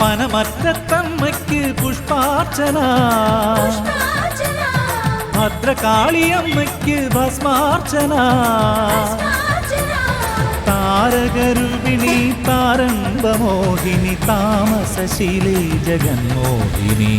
പനമറ്റത്തമ്മയ്ക്ക് പുഷ്പാർച്ചന. ഭദ്രകാളിയമ്മയ്ക്ക് ഭസ്മാർച്ചന. താരകരുവിണി താരംബമോഹിനി താമസശീലേ ജഗന്മോഹിനി.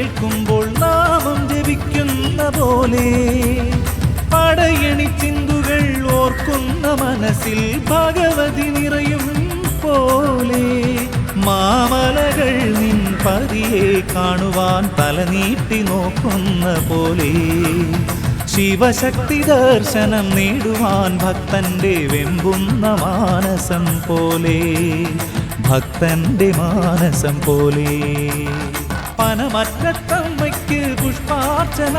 കേൾക്കുമ്പോൾ നാമം ജപിക്കുന്ന പോലെ പടയണി ചിന്തുകൾ ഓർക്കുന്ന മനസ്സിൽ ഭഗവതി നിറയും പോലെ മാമലകൾ നിൻ പതിയെ കാണുവാൻ തലനീട്ടി നോക്കുന്ന പോലെ ശിവശക്തി ദർശനം നേടുവാൻ ഭക്തന്റെ വെമ്പുന്ന മാനസം പോലെ ഭക്തന്റെ മാനസം പോലെ പനമറ്റത്തമ്മയ്ക്ക് പുഷ്പാർച്ചന.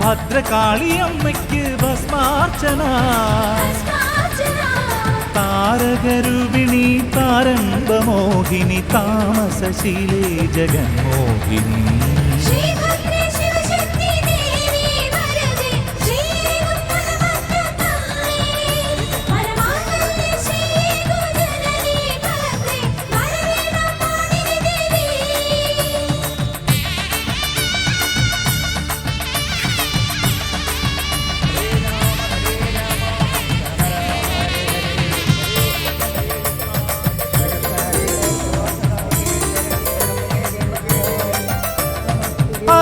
ഭദ്രകാളിയമ്മയ്ക്ക് ഭസ്മാർച്ചന. താരകരുവിണി താരംഗമോഹിനി താമസശീലേ ജഗന്മോഹിനി.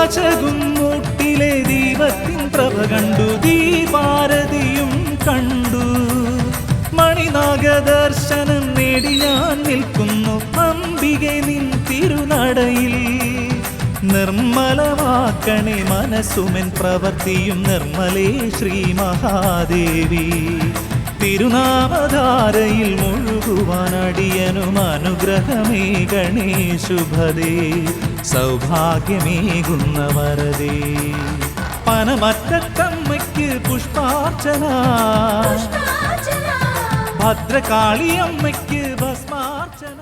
പാചകും മൂട്ടിലെ ദീപത്തിൻ പ്രഭ കണ്ടു. ദീപാരതിയും കണ്ടു. മണിനാഗദർശനം നേടി ഞാൻ നിൽക്കുന്നു. അംബികെ നിൻ തിരുനടയിൽ. നിർമ്മലമാക്കണേ മനസ്സുമെൻ പ്രവൃത്തിയും നിർമ്മലേ ശ്രീ മഹാദേവി. തിരുനാമധാരയിൽ മുഴുകുവാൻ അടിയനും അനുഗ്രഹമേ ഗണേശുഭദേ സൗഭാഗ്യമേകുന്ന വരദേ. പനമറ്റത്തമ്മയ്ക്ക് പുഷ്പാർച്ചന. ഭദ്രകാളിയമ്മയ്ക്ക് ഭസ്മാർച്ചന.